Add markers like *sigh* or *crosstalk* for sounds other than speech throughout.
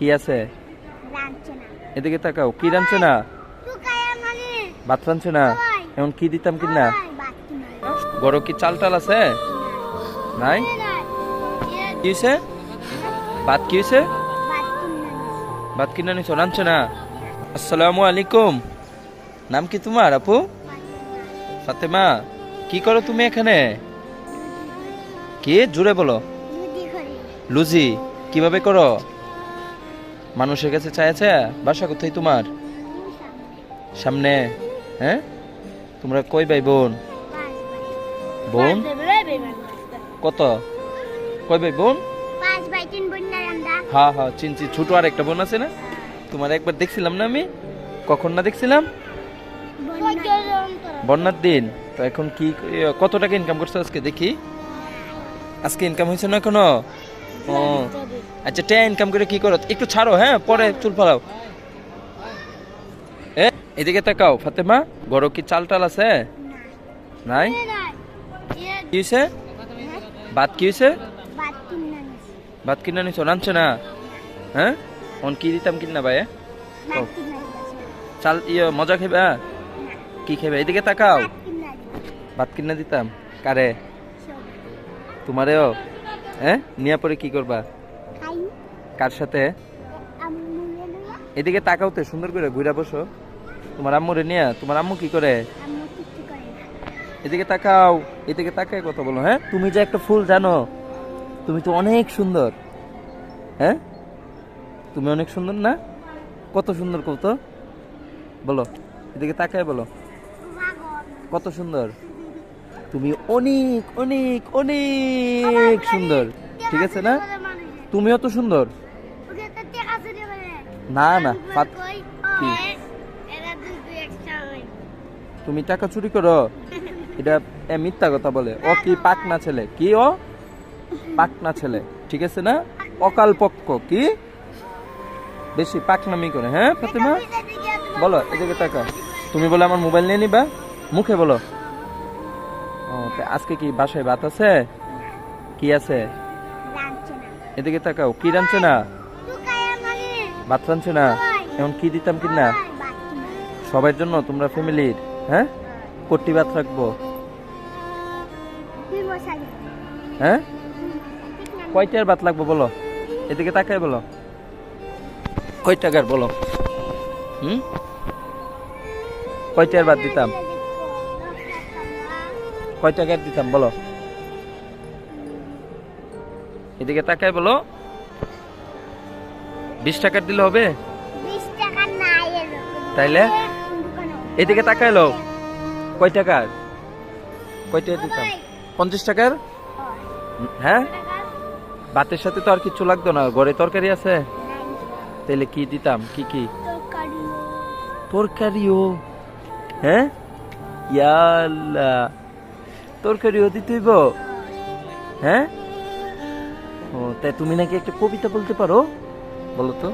কি আছে? এদিকে তাকাও কি রাঁধছে না? মানে ভাত রাঁধছে না? এমন কি দিতাম কি না? বড় কি চাল টাল আছে? নাই? কি হয়েছে ভাত কি হয়েছে ভাত কিনে নিছো। রাঁধছে না? আসসালামু আলাইকুম। নাম কি তোমার আপু? ফাতেমা। কি করো তুমি এখানে? কি? জুড়ে বলো। লুজি। কীভাবে করো? মানুষের কাছে চাইছে, বাসা কোথায় তোমার? সামনে হ্যাঁ? তোমরা কই ভাই বোন? বোন? কত? কই ভাই বোন? হ্যাঁ হ্যাঁ চিনছি ছোট আর একটা বোন আছে না? তোমার একবার দেখছিলাম না আমি? কখন না দেখছিলাম? বন্যার দিন। তো এখন কি কত টাকা ইনকাম করছ আজকে দেখি? আজকে ইনকাম হয়েছে না কোনো ও আচ্ছা টে ইনকাম করে কি করো? একটু ছাড়ো হ্যাঁ পরে চুল ফালাও। এ, এদিকে তাকাও, ফাতেমা, বড় কি চাল টাল আছে? নাই? কি হয়েছে ভাত কি হয়েছে ভাত কিনে নিছো রাঁধছে না? হ্যাঁ? অন কি দিতাম কিনা ভাই চাল ইয়ে মজা খেবা কি খেবে এদিকে তাকাও। ভাত কিনে দিতাম। কারে? তোমারেও? হ্যাঁ? নিয়ে পরে কি করবা? কার সাথে? এদিকে তাকাও তো সুন্দর করে ঘুরা বসো। তোমার আম্মুরে নিয়ে তোমার আম্মু কি করে? আম্মু এদিকে তাকাও এদিকে তাকায় কথা বলো হ্যাঁ? তুমি যে একটা ফুল জানো তুমি তো অনেক সুন্দর। হ্যাঁ? তুমি অনেক সুন্দর না? কত সুন্দর কত বলো এদিকে তাকায় বলো। কত সুন্দর? তুমি অনেক অনেক অনেক সুন্দর। ঠিক আছে না? তুমিও তো সুন্দর। না না? তুমি টাকা চুরি করো। এটা এ মিথ্যা কথা বলে। ও কি পাকনা ছেলে? কি ও? পাকনা ছেলে। ঠিক আছে না? অকাল পক্ষ কি? বেশি পাক পাকনামি করে হ্যাঁ ফাতেমা? বলো এদিকে টাকা তুমি বলে আমার মোবাইল নিয়ে নিবা? মুখে বলো। ও আজকে কি বাসায় ভাত আছে? কি আছে? এদিকে তাকাও, কি রাঁধছে না? ভাত রাঁধছে না? এমন কি দিতাম কি না সবার জন্য, তোমরা ফ্যামিলির হ্যাঁ? কটি ভাত রাখব। হ্যাঁ? কয়টার ভাত লাগবো বলো? এদিকে তাকায় বলো। কয় টাকার বলো? হুম? কয়টার ভাত দিতাম? কয় টাকার দিতাম বলো। এদিকে তাকায় বলো। বিশ টাকার দিলে হবে? তাইলে? এদিকে তাকায় লো কয় টাকার কয় টাকা দিতাম? পঞ্চাশ টাকার? হ্যাঁ? ভাতের সাথে তো আর কিছু লাগতো না। ঘরে তরকারি আছে? তাইলে কি দিতাম? কি কি? তরকারিও। হ্যাঁ? ইয়াল্লা। তরকারিও দিতে হইব? হ্যাঁ? ও, তাই তুমি নাকি একটা কবিতা বলতে পারো? বলো তো।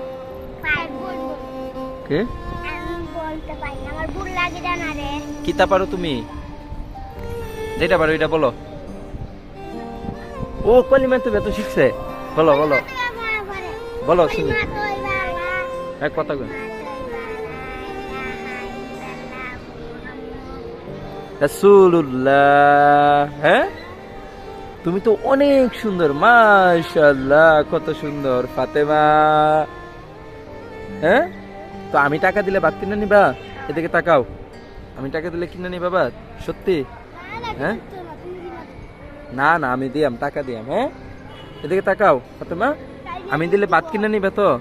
কে? কিতা পারো তুমি? যেটা পারো এটা বলো। ও কলিমা তো বেত শিখছে। বলো বলো। বলো, শুনি। এক কথা কই রাসূলুল্লাহ হ্যাঁ? তুমি তো অনেক সুন্দর মাশাআল্লাহ কত সুন্দর ফাতেমা। হ্যাঁ? তো আমি টাকা দিলে ভাত কিনে নিবা? এদিকে তাকাও। আমি টাকা দিলে কিনে নিবা ভাত সত্যি? হ্যাঁ? না না আমি দিয়াম টাকা দিয়াম হ্যাঁ? এদিকে তাকাও ফাতেমা। আমি দিলে ভাত কিনে নিবে তো?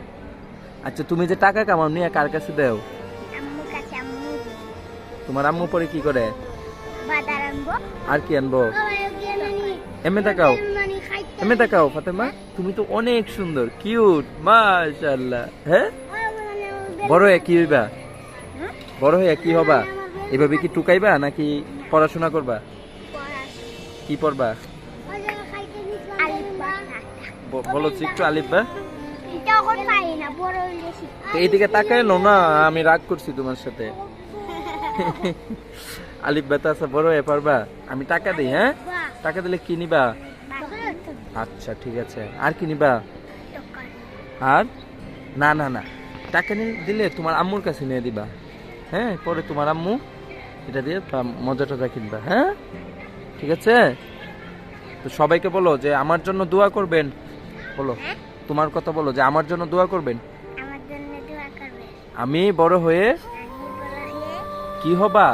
আচ্ছা তুমি যে টাকা কামাও নিয়ে কার কাছে দেও? তোমার আম্মু পরে কি করে? আর কি আনব? নানি এমনি তাকাও। নানি এমনি তাকাও ফাতেমা। তুমি তো অনেক সুন্দর কিউট মাশাআল্লাহ। হ্যাঁ? বড় হয়ে কি হইবা? বড় হয়ে কি হবা? এভাবে কি টুকাইবা নাকি পড়াশোনা করবা? কি পড়বা? বলো একটু আলিফবা এইদিকে তাকাই লো না আমি রাগ করছি তোমার সাথে। *laughs* আলিফ বেতা আছে বড় এ পারবা? আমি টাকা দিই হ্যাঁ? টাকা দিলে কি নিবা? আচ্ছা ঠিক আছে। আর কি নিবা? আর? না না না। টাকা দিলে তোমার আম্মুর কাছে নিয়ে দিবা। হ্যাঁ পরে তোমার আম্মু এটা দিয়ে মজা টজা কিনবা হ্যাঁ? ঠিক আছে? তো সবাইকে বলো যে আমার জন্য দোয়া করবেন। বলো হ্যাঁ? তোমার কথা বলো যে আমার জন্য দোয়া করবেন। আমি বড় হয়ে কি হবা।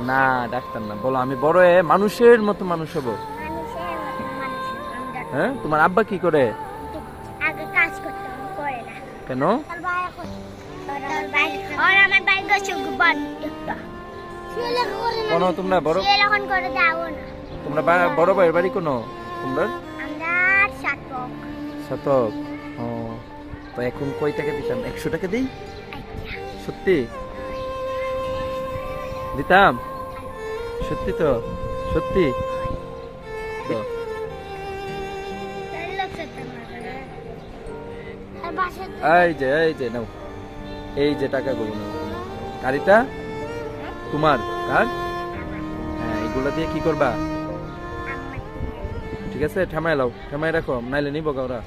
না ডাক্তার না। বলো আমি বড় হয়ে মানুষের মতো মানুষ হব। হ্যাঁ? তোমার আব্বা কি করে? কেন? কোনো তোমরা বড় তোমরা বড় ভাইয়ের বাড়ি কোনো? তোমরা? শতক ও তো এখন কয় টাকা দিতাম? একশো টাকা দিই? সত্যি? দিতাম। সত্যি তো, সত্যি। এই যে এই যে, নাও। এই যে টাকাগুলো নাও। গাড়িটা? তোমার। কার? হ্যাঁ এইগুলা দিয়ে কি করবা? ঠিক আছে ঠামাই লাও। ঠামাই রাখো, নাইলে নিবো ওরা